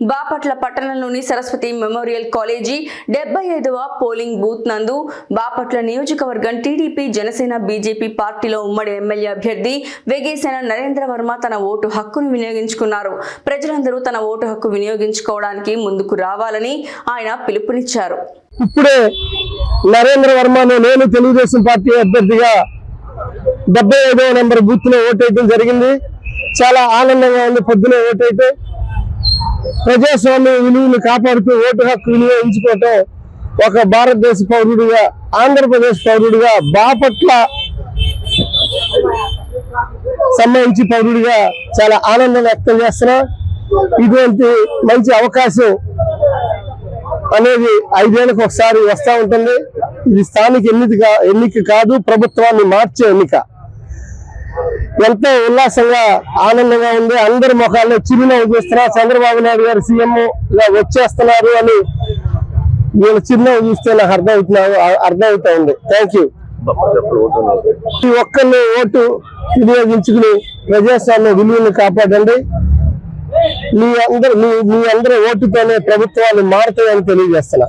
బాపట్ల పట్టణంలోని Saraswati memorial college డెబ్బై ఐదవ పోలింగ్ బూత్ నందు బాపట్ల నియోజకవర్గం టీడీపీ జనసేన బీజేపీ పార్టీలో ఉమ్మడి ఎమ్మెల్యే అభ్యర్థి వెగేసేన నరేంద్ర వర్మ తన ఓటు హక్కును వినియోగించుకున్నారు. ప్రజలందరూ తన ఓటు హక్కు వినియోగించుకోవడానికి ముందుకు రావాలని ఆయన పిలుపునిచ్చారు. ఇప్పుడే నరేంద్ర వర్మను నేను తెలుగుదేశం పార్టీ అభ్యర్థిగా డెబ్బై ఐదవ నెంబర్ బూత్లో ఓటేయడం జరిగింది. చాలా ఆనందంగా ఉంది. పొద్దున ఓటైతే ప్రజాస్వామ్య విలువలు కాపాడుతూ ఓటు హక్కు వినియోగించుకోవటం ఒక భారతదేశ పౌరుడిగా ఆంధ్రప్రదేశ్ పౌరుడిగా బాపట్ల సంబంధించి పౌరుడిగా చాలా ఆనందం వ్యక్తం చేస్తున్నా. ఇటువంటి మంచి అవకాశం అనేది ఐదేళ్ళకి ఒకసారి వస్తూ ఉంటుంది. ఇది స్థానిక ఎన్నిక ఎన్నిక కాదు ప్రభుత్వాన్ని మార్చే ఎన్నిక. ఎంతో ఉల్లాసంగా ఆనందంగా ఉంది. అందరి ముఖాల్లో చిరునవ్వు చూస్తున్నా. చంద్రబాబు నాయుడు గారు సీఎం గా వచ్చేస్తున్నారు అని వీళ్ళు చిరునవ్వు చూస్తే నాకు అర్థమవుతున్నావు అర్థమవుతా ఉంది థ్యాంక్ యూ ఈ ఒక్కరిని ఓటు వినియోగించుకుని ప్రజాస్వామ్య విలువలు కాపాడండి. మీ అందరు మీ మీ అందరి ఓటుతోనే ప్రభుత్వాలు మారుతాయని తెలియజేస్తున్నా.